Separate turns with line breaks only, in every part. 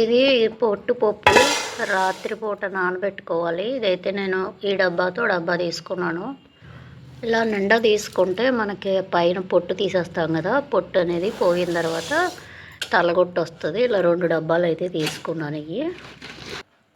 ఇది పొట్టు పప్పు రాత్రిపూట నానబెట్టుకోవాలి. ఇదైతే నేను ఈ డబ్బాతో డబ్బా తీసుకున్నాను. ఇలా నిండా తీసుకుంటే మనకి పైన పొట్టు తీసేస్తాం కదా పొట్టు అనేది పోయిన తర్వాత తలగొట్టు వస్తుంది ఇలా రెండు డబ్బాలు అయితే తీసుకున్నాను ఇవి.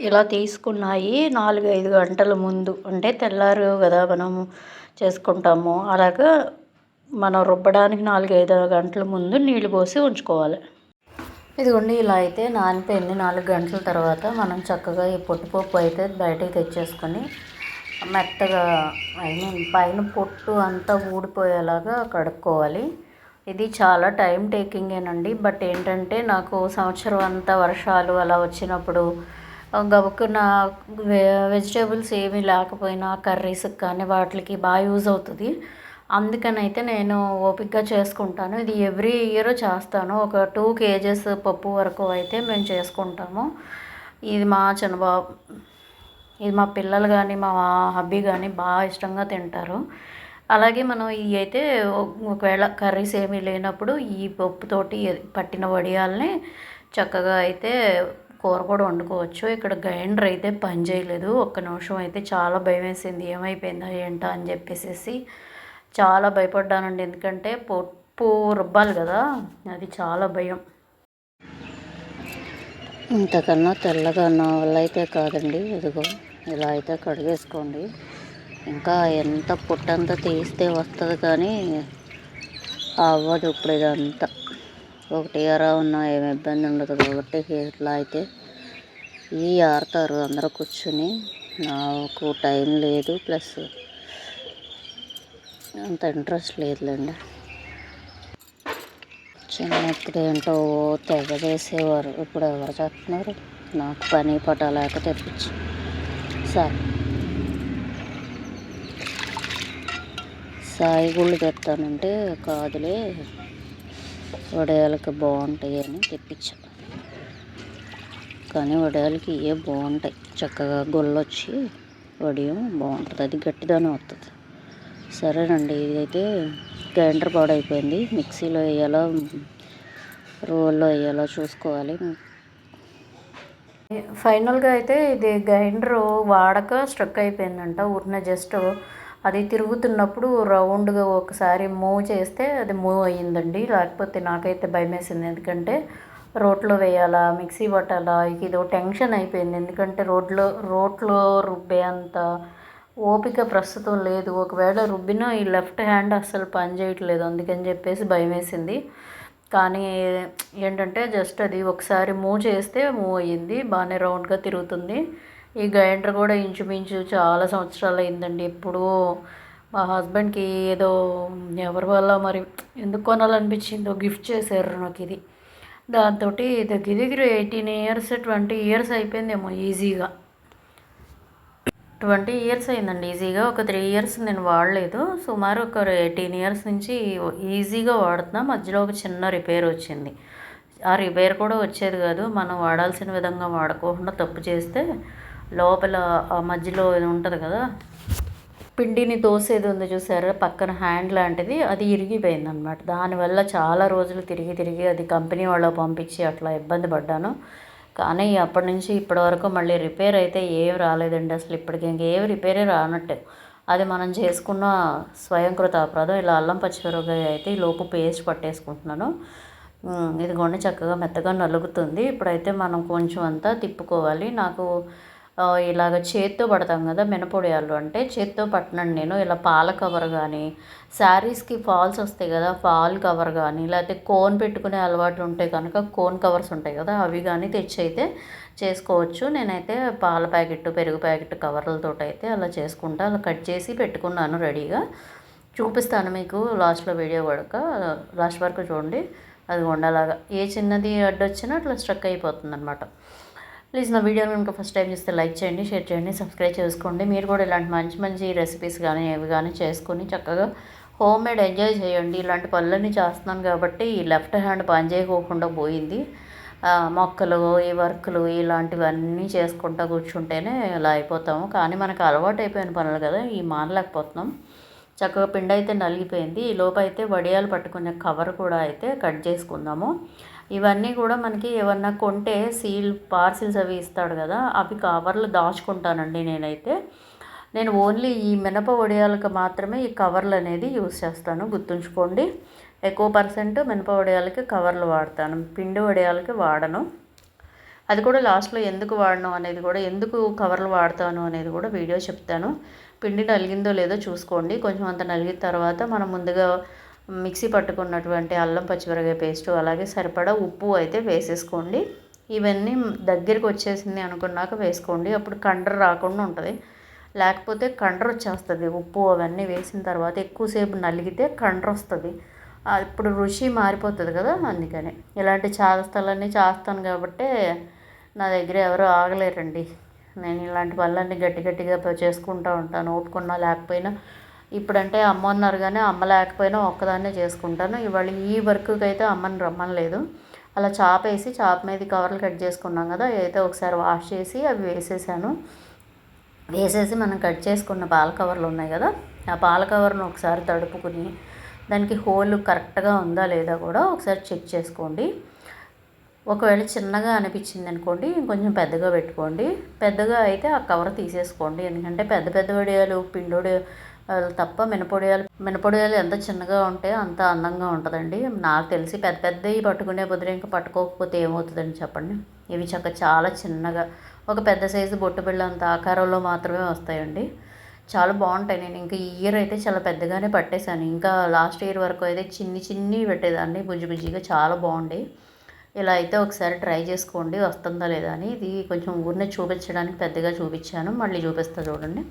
ఇలా తీసుకున్నాయి నాలుగు ఐదు గంటల ముందు. అంటే తెల్లారు కదా మనం చేసుకుంటాము. అలాగా మనం రుబ్బడానికి నాలుగు ఐదు గంటల ముందు నీళ్ళు పోసి ఉంచుకోవాలి. ఇదిగోండి ఇలా అయితే నానిపోయింది నాలుగు గంటల తర్వాత మనం చక్కగా ఈ పొట్టుపప్పు అయితే బయటకు తెచ్చేసుకొని మెత్తగా ఐ మీన్ పైన పొట్టు అంతా ఊడిపోయేలాగా కడుక్కోవాలి. ఇది చాలా టైం టేకింగేనండి. బట్ ఏంటంటే నాకు సంవత్సరం అంతా వర్షాలు అలా వచ్చినప్పుడు గబుక్కున వెజిటేబుల్స్ ఏమీ లేకపోయినా కర్రీస్కి కానీ వాటికి బాగా యూజ్ అవుతుంది. అందుకనైతే నేను ఓపిక్గా చేసుకుంటాను. ఇది ఎవ్రీ ఇయర్ చేస్తాను. ఒక టూ కేజెస్ పప్పు వరకు అయితే మేము చేసుకుంటాము. ఇది మా చిన్నబాబు ఇది మా పిల్లలు కానీ మా హబ్బీ కానీ బాగా ఇష్టంగా తింటారు. అలాగే మనం ఇవి అయితే ఒకవేళ కర్రీస్ ఏమీ లేనప్పుడు ఈ పప్పుతోటి పట్టిన వడియాల్ని చక్కగా అయితే కూర కూడా వండుకోవచ్చు. ఇక్కడ గ్రైండర్ అయితే పని చేయలేదు. ఒక్క నిమిషం అయితే చాలా భయం వేసింది ఏమైపోయిందా ఏంటా అని చెప్పేసి చాలా భయపడ్డానండి. ఎందుకంటే పప్పు రుబ్బాలి కదా అది చాలా భయం. ఇంతకన్నా తెల్లగా నా వల్ల అయితే కాదండి. ఇదిగో ఇలా అయితే కడిగేసుకోండి. ఇంకా ఎంత పుట్టంతా తీస్తే వస్తుంది కానీ అవ్వదు ఇప్పుడు ఇదంతా. ఒకటి ఎరా ఉన్నా ఏమి ఇబ్బంది ఉండదు కాబట్టి ఇట్లా అయితే ఈ ఆడతారు అందరూ కూర్చుని. నాకు టైం లేదు ప్లస్ అంత ఇంట్రెస్ట్ లేదులేండి. చిన్నప్పుడు ఏంటో తెగ చేసేవారు. ఇప్పుడు ఎవరు చెప్తున్నారు నాకు పని పట్టలేక తెప్పించు. సాయి సాయి గుళ్ళు తెస్తానంటే కాదులే వడయాలకి బాగుంటాయి అని తెప్పించా. కానీ వడయాలకి ఏ బాగుంటాయి. చక్కగా గొల్లొచ్చి వడియం బాగుంటుంది. అది గట్టిదానే వస్తుంది సరేనండి ఇదైతే గ్రైండర్ పౌడర్ అయిపోయింది. మిక్సీలో వేయాలో రోల్లో వేయాలో చూసుకోవాలి. ఫైనల్గా అయితే ఇది గ్రైండర్ వాడక స్ట్రక్ అయిపోయిందంట ఉరిన జస్ట్ అది తిరుగుతున్నప్పుడు రౌండ్గా ఒకసారి మూవ్ చేస్తే అది మూవ్ అయ్యిందండి. లేకపోతే నాకైతే భయం వేసింది ఎందుకంటే రోట్లో వేయాలా మిక్సీ పట్టాలా ఇదో టెన్షన్ అయిపోయింది. ఎందుకంటే రోడ్లో రోట్లో రుబ్బే అంత ఓపిక ప్రస్తుతం లేదు. ఒకవేళ రుబ్బినా ఈ లెఫ్ట్ హ్యాండ్ అస్సలు పనిచేయట్లేదు అందుకని చెప్పేసి భయం వేసింది కానీ ఏంటంటే జస్ట్ అది ఒకసారి మూవ్ చేస్తే మూవ్ అయ్యింది. బాగానే రౌండ్గా తిరుగుతుంది. ఈ గ్రైండర్ కూడా ఇంచుమించు చాలా సంవత్సరాలు అయిందండి. ఎప్పుడూ మా హస్బెండ్కి ఏదో ఎవరి వల్ల మరి ఎందుకు కొనాలనిపించిందో గిఫ్ట్ చేశారు నాకు ఇది. దాంతో దగ్గర దగ్గర ఎయిటీన్ ఇయర్స్ ట్వంటీ ఇయర్స్ అయిపోయిందేమో ఈజీగా. ట్వంటీ ఇయర్స్ అయిందండి. ఈజీగా ఒక త్రీ ఇయర్స్ నేను వాడలేదు. సుమారు ఒక ఎయిటీన్ ఇయర్స్ నుంచి ఈజీగా వాడుతున్నా. మధ్యలో ఒక చిన్న రిపేర్ వచ్చింది. ఆ రిపేర్ కూడా వచ్చేది కాదు. మనం వాడాల్సిన విధంగా వాడుకోకుండా తప్పు చేస్తే లోపల ఆ మధ్యలో ఉంటుంది కదా. పిండిని తోసేది ఉంది చూసారా? పక్కన హ్యాండ్ లాంటిది. అది ఇరిగిపోయింది అనమాట దానివల్ల చాలా రోజులు తిరిగి తిరిగి అది కంపెనీ వాళ్ళకి పంపించి అట్లా ఇబ్బంది పడ్డాను. కానీ అప్పటి నుంచి ఇప్పటి వరకు మళ్ళీ రిపేర్ అయితే ఏం రాలేదండి అసలు ఇప్పటికి ఇంకేం రిపేరే రానట్టే. అది మనం చేసుకున్న స్వయంకృత అపరాధం ఇలా అల్లం పచ్చిమిరపకాయ అయితే ఈ లోపు పేస్ట్ పట్టేసుకుంటున్నాను. ఇదిగోండి చక్కగా మెత్తగా నలుగుతుంది. ఇప్పుడైతే మనం కొంచెం అంతా తిప్పుకోవాలి. నాకు ఇలాగ చేత్తో పడతాం కదా మినపొడియాలు అంటే చేత్తో పట్టనండి నేను. ఇలా పాల కవర్ కానీ శారీస్కి ఫాల్స్ వస్తాయి కదా ఫాల్ కవర్ కానీ లేకపోతే కోన్ పెట్టుకునే అలవాటు ఉంటే కనుక కోన్ కవర్స్ ఉంటాయి కదా అవి కానీ తెచ్చి అయితే చేసుకోవచ్చు. నేనైతే పాల ప్యాకెట్ పెరుగు ప్యాకెట్ కవర్లతో అయితే అలా చేసుకుంటా అలా కట్ చేసి పెట్టుకున్నాను రెడీగా. చూపిస్తాను మీకు లాస్ట్లో వీడియో పడక లాస్ట్ వరకు చూడండి. అది ఉండలాగా ఏ చిన్నది అడ్డొచ్చినా అట్లా స్ట్రక్ అయిపోతుంది అనమాట ప్లీజ్ నా వీడియోని కనుక ఫస్ట్ టైం చూస్తే లైక్ చేయండి షేర్ చేయండి సబ్స్క్రైబ్ చేసుకోండి. మీరు కూడా ఇలాంటి మంచి మంచి రెసిపీస్ కానీ ఏవి కానీ చేసుకొని చక్కగా హోమ్ మేడ్ ఎంజాయ్ చేయండి. ఇలాంటి పనులన్నీ చేస్తున్నాను కాబట్టి ఈ లెఫ్ట్ హ్యాండ్ పని చేయకోకుండా పోయింది. మొక్కలు ఈ వర్క్లు ఇలాంటివన్నీ చేసుకుంటూ కూర్చుంటేనే ఇలా అయిపోతాము. కానీ మనకు అలవాటు అయిపోయిన పనులు కదా ఈ మానలేకపోతున్నాం. చక్కగా పిండి అయితే నలిగిపోయింది. ఈ లోపు అయితే వడియాలు పట్టుకునే కవర్ కూడా అయితే కట్ చేసుకుందాము. ఇవన్నీ కూడా మనకి ఏమన్నా కొంటే సీల్ పార్సిల్స్ అవి ఇస్తాడు కదా అవి కవర్లు దాచుకుంటానండి నేనైతే. నేను ఓన్లీ ఈ మినప వడియాలకు మాత్రమే ఈ కవర్లు అనేది యూస్ చేస్తాను గుర్తుంచుకోండి. ఎక్కువ పర్సెంట్ మినప వడియాలకి కవర్లు వాడతాను పిండి వడియాలకి వాడను. అది కూడా లాస్ట్లో ఎందుకు వాడను అనేది కూడా ఎందుకు కవర్లు వాడతాను అనేది కూడా వీడియో చెప్తాను. పిండి నలిగిందో లేదో చూసుకోండి కొంచెం అంత నలిగిన తర్వాత మనం ముందుగా మిక్సీ పట్టుకున్నటువంటి అల్లం పచ్చిమిరకాయ పేస్ట్ అలాగే సరిపడా ఉప్పు అయితే వేసేసుకోండి. ఇవన్నీ దగ్గరికి వచ్చేసింది అనుకున్నాక వేసుకోండి. అప్పుడు కండర రాకుండా ఉంటుంది. లేకపోతే కండర వచ్చేస్తుంది. ఉప్పు అవన్నీ వేసిన తర్వాత ఎక్కువసేపు నలిగితే కండర వస్తుంది. ఇప్పుడు రుచి మారిపోతుంది కదా అందుకని. ఇలాంటి చేస్తాలన్నీ చేస్తాను కాబట్టి నా దగ్గర ఎవరు ఆగలేరండి. నేను ఇలాంటి పనులన్నీ గట్టి గట్టిగా చేసుకుంటూ ఉంటాను. ఓపుకున్నా లేకపోయినా ఇప్పుడంటే అమ్మ ఉన్నారు కానీ అమ్మ లేకపోయినా ఒక్కదాన్నే చేసుకుంటాను. ఇవాళ ఈ వర్క్కి అయితే అమ్మని రమ్మని లేదు. అలా చాప వేసి చాప మీద కవర్లు కట్ చేసుకున్నాం కదా అయితే ఒకసారి వాష్ చేసి అవి వేసేసాను. వేసేసి మనం కట్ చేసుకున్న పాల కవర్లు ఉన్నాయి కదా ఆ పాల కవర్ను ఒకసారి తడుపుకుని దానికి హోల్ కరెక్ట్గా ఉందా లేదా కూడా ఒకసారి చెక్ చేసుకోండి. ఒకవేళ చిన్నగా అనిపించింది అనుకోండి ఇంకొంచెం పెద్దగా పెట్టుకోండి. పెద్దగా అయితే ఆ కవర్ తీసేసుకోండి. ఎందుకంటే పెద్ద పెద్ద వడియాలు పిండోడి తప్ప మినపొడియాలు మినపొడియాలు ఎంత చిన్నగా ఉంటే అంత అందంగా ఉంటుందండి. నాకు తెలిసి పెద్ద పెద్దవి పట్టుకునే బదులు ఇంకా పట్టుకోకపోతే ఏమవుతుందని చెప్పండి? ఇవి చక్క చాలా చిన్నగా ఒక పెద్ద సైజు బొట్టు బిళ్ళ అంత ఆకారంలో మాత్రమే వస్తాయండి. చాలా బాగుంటాయి. నేను ఇంకా ఈ ఇయర్ అయితే చాలా పెద్దగానే పట్టేశాను. ఇంకా లాస్ట్ ఇయర్ వరకు అయితే చిన్ని చిన్ని పెట్టేదాన్ని. బుజ్జి బుజ్జిగా చాలా బాగుండే. ఇలా అయితే ఒకసారి ట్రై చేసుకోండి. వస్తుందా లేదా అని. ఇది కొంచెం ఊరినే చూపించడానికి పెద్దగా చూపించాను. మళ్ళీ చూపిస్తా చూడండి.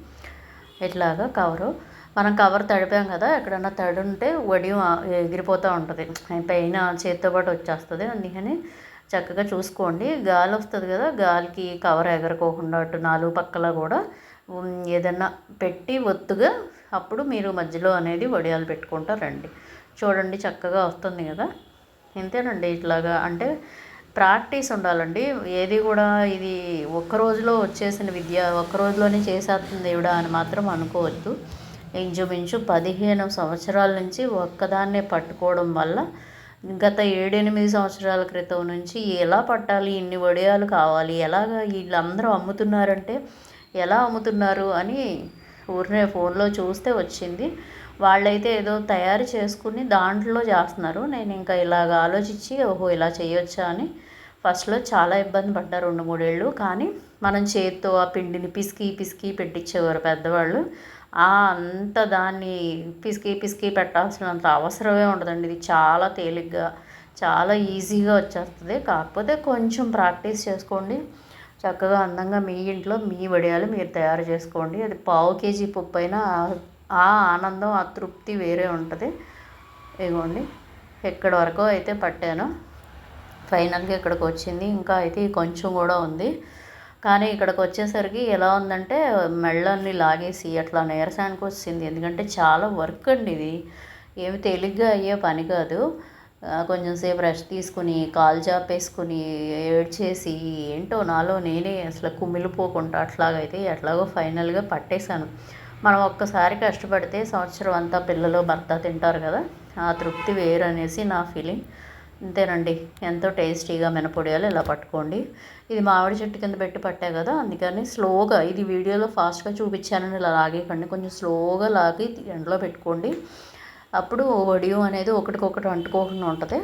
ఇట్లాగా కవరు. మనం కవర్ తడిపాం కదా ఎక్కడన్నా తడి ఉంటే వడియం ఎగిరిపోతూ ఉంటుంది. పైన చేతితో పాటు వచ్చేస్తుంది. అందుకని చక్కగా చూసుకోండి. గాలి వస్తుంది కదా గాలికి కవర్ ఎగరకోకుండా అటు నాలుగు పక్కల కూడా ఏదన్నా పెట్టి ఒత్తుగా అప్పుడు మీరు మధ్యలో అనేది వడియాలు పెట్టుకుంటారండి చూడండి చక్కగా వస్తుంది కదా. ఇంతేనండి ఇట్లాగా. అంటే ప్రాక్టీస్ ఉండాలండి. ఏది కూడా ఇది ఒక్క రోజులో వచ్చేసిన విద్య ఒక్క రోజులోనే చేసేస్తుంది దేవుడా అని మాత్రం అనుకోవద్దు. ఇంచుమించు పదిహేను సంవత్సరాల నుంచి ఒక్కదాన్నే పట్టుకోవడం వల్ల గత ఏడెనిమిది సంవత్సరాల క్రితం నుంచి ఎలా పట్టాలి ఇన్ని వడియాలు కావాలి ఎలాగ వీళ్ళందరూ అమ్ముతున్నారంటే ఎలా అమ్ముతున్నారు అని ఊరినే ఫోన్లో చూస్తే వచ్చింది. వాళ్ళైతే ఏదో తయారు చేసుకుని దాంట్లో చేస్తున్నారు. నేను ఇంకా ఇలాగ ఆలోచించి ఓహో ఇలా చేయొచ్చా అని ఫస్ట్లో చాలా ఇబ్బంది పడ్డారు రెండు మూడేళ్ళు. కానీ మనం చేత్తో ఆ పిండిని పిసికి పిసికి పెట్టించేవారు పెద్దవాళ్ళు. అంత దాన్ని పిసికి పిసికి పెట్టాల్సినంత అవసరమే ఉండదండి. ఇది చాలా తేలిగ్గా చాలా ఈజీగా వచ్చేస్తుంది. కాకపోతే కొంచెం ప్రాక్టీస్ చేసుకోండి. చక్కగా అందంగా మీ ఇంట్లో మీ వడియాలు మీరు తయారు చేసుకోండి. అది పావు కేజీ పప్పు అయినా ఆ ఆనందం ఆ తృప్తి వేరే ఉంటుంది. ఇగోండి. ఎక్కడి వరకు అయితే పట్టాను. ఫైనల్గా ఇక్కడికి వచ్చింది. ఇంకా అయితే కొంచెం కూడా ఉంది. కానీ ఇక్కడికి వచ్చేసరికి ఎలా ఉందంటే మెళ్ళన్ని లాగేసి అట్లా నీరసానికి వచ్చింది ఎందుకంటే చాలా వర్క్ అండి ఇది. ఏమి తేలిగ్గా అయ్యే పని కాదు. కొంచెం సేపు రెస్ట్ తీసుకుని కాలు చాపేసుకుని ఏడ్చేసి ఏంటో నాలో నేనే అసలు కుమిలిపోకుండా అట్లాగైతే ఎట్లాగో ఫైనల్గా పట్టేశాను. మనం ఒక్కసారి కష్టపడితే సంవత్సరం అంతా పిల్లలు భర్త తింటారు కదా ఆ తృప్తి వేరు అనేసి నా ఫీలింగ్. అంతేనండి. ఎంతో టేస్టీగా మినపొడియాలు ఇలా పట్టుకోండి. ఇది మామిడి చెట్టు కింద పెట్టి పట్టా కదా అందుకని స్లోగా ఇది వీడియోలో ఫాస్ట్గా చూపించానని ఇలా లాగేయకండి. కొంచెం స్లోగా లాగి ఎండలో పెట్టుకోండి. అప్పుడు వడియం అనేది ఒకటికొకటి అంటుకోకుండా ఉంటుంది.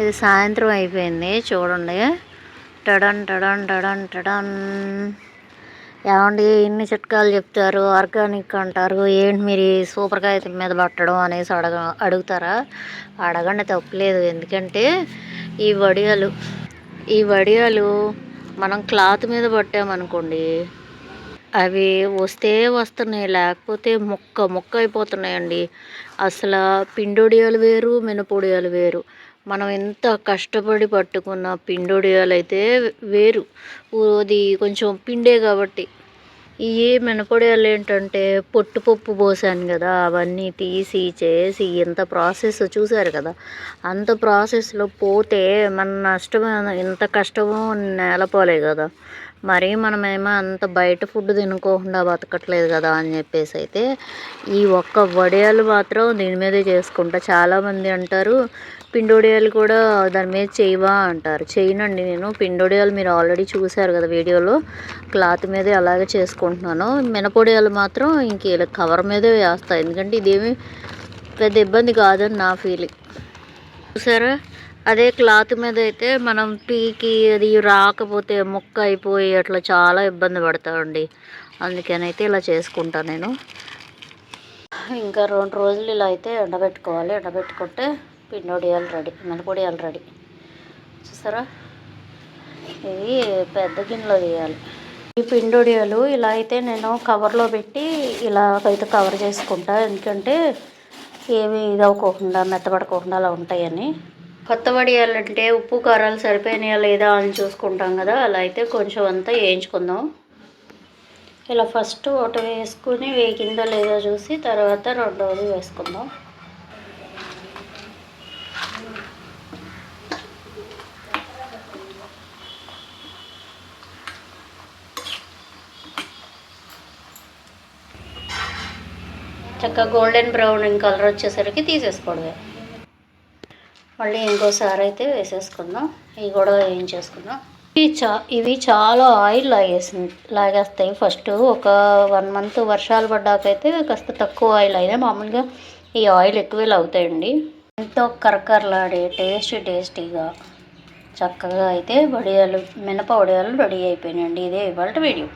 ఇది సాయంత్రం అయిపోయింది. చూడండి. టడన్ టడన్ టడన్ టడన్. ఏమండి ఇన్ని చిట్కాలు చెప్తారు ఆర్గానిక్ అంటారు ఏంటి మీరు సూపర్ కాగితం మీద పట్టడం అనేసి అడగ అడుగుతారా? అడగండి తప్పలేదు. ఎందుకంటే ఈ వడియాలు ఈ వడియాలు మనం క్లాత్ మీద పట్టామనుకోండి అవి వస్తే వస్తున్నాయి లేకపోతే మొక్క మొక్క అయిపోతున్నాయండి. అసలు పిండొడియాలు వేరు మినపొడియాలు వేరు. మనం ఎంత కష్టపడి పట్టుకున్న పిండొడియాలు అయితే వేరు. అది కొంచెం పిండే కాబట్టి. ఈ మినపొడియాలు ఏంటంటే పొట్టుపప్పు పోసాను కదా అవన్నీ తీసి చేసి ఎంత ప్రాసెస్ చూశారు కదా? అంత ప్రాసెస్లో పోతే మన నష్టం ఎంత కష్టమో నేలపోలే కదా? మరీ మనమేమో అంత బయట ఫుడ్ తినుకోకుండా బతకట్లేదు కదా అని చెప్పేసి అయితే ఈ ఒక్క వడియాలు మాత్రం దీని మీదే చేసుకుంటా. చాలామంది అంటారు పిండొడియాలు కూడా దాని మీద చేయవా? అంటారు. చేయనండి నేను. పిండొడియాలు మీరు ఆల్రెడీ చూశారు కదా వీడియోలో. క్లాత్ మీదే అలాగే చేసుకుంటున్నాను. మినపొడియాలు మాత్రం ఇంక ఇలా కవర్ మీదే వేస్తాయి ఎందుకంటే ఇదేమి పెద్ద ఇబ్బంది కాదని నా ఫీలింగ్. చూసారా? అదే క్లాత్ మీద అయితే మనం పీకి అది రాకపోతే ముక్క అయిపోయి అట్లా చాలా ఇబ్బంది పడతామండి అందుకనైతే ఇలా చేసుకుంటాను నేను. ఇంకా రెండు రోజులు ఇలా అయితే ఎండబెట్టుకోవాలి. ఎండబెట్టుకుంటే పిండొడియాలు రెడీ మినపొడియాలు రెడీ. చూసారా? ఇవి పెద్ద గిన్నెలో వేయాలి. ఈ పిండొడియాలు ఇలా అయితే నేను కవర్లో పెట్టి ఇలా అయితే కవర్ చేసుకుంటా. ఎందుకంటే ఏమి ఇదవ్వకోకుండా మెత్తపడకోకుండా అలా ఉంటాయని. కొత్త వడియాలంటే ఉప్పు కారాలు సరిపోయినాయా లేదా అని చూసుకుంటాం కదా. అలా అయితే కొంచెం అంతా వేయించుకుందాం. ఇలా ఫస్ట్ ఒకటి వేసుకుని వేగిందా లేదా చూసి తర్వాత రెండవది వేసుకుందాం. చక్కగా గోల్డెన్ బ్రౌన్ కలర్ వచ్చేసరికి తీసేసుకోవడమే. మళ్ళీ ఇంకోసారి అయితే వేసేసుకుందాం. ఇవి కూడా వేయించేసుకుందాం ఇవి చా ఇవి చాలా ఆయిల్ లాగేసింది లాగేస్తాయి. ఫస్ట్ ఒక వన్ మంత్ వర్షాలు పడ్డాకైతే కాస్త తక్కువ ఆయిల్ అయినా మామూలుగా ఈ ఆయిల్ ఎక్కువే లాగుతాయండి. ఎంతో కరకరలాడే టేస్టీ టేస్టీగా చక్కగా అయితే వడియాలు మినప వడియాలు రెడీ అయిపోయినాయండి. ఇదే ఇవాళ వీడియో.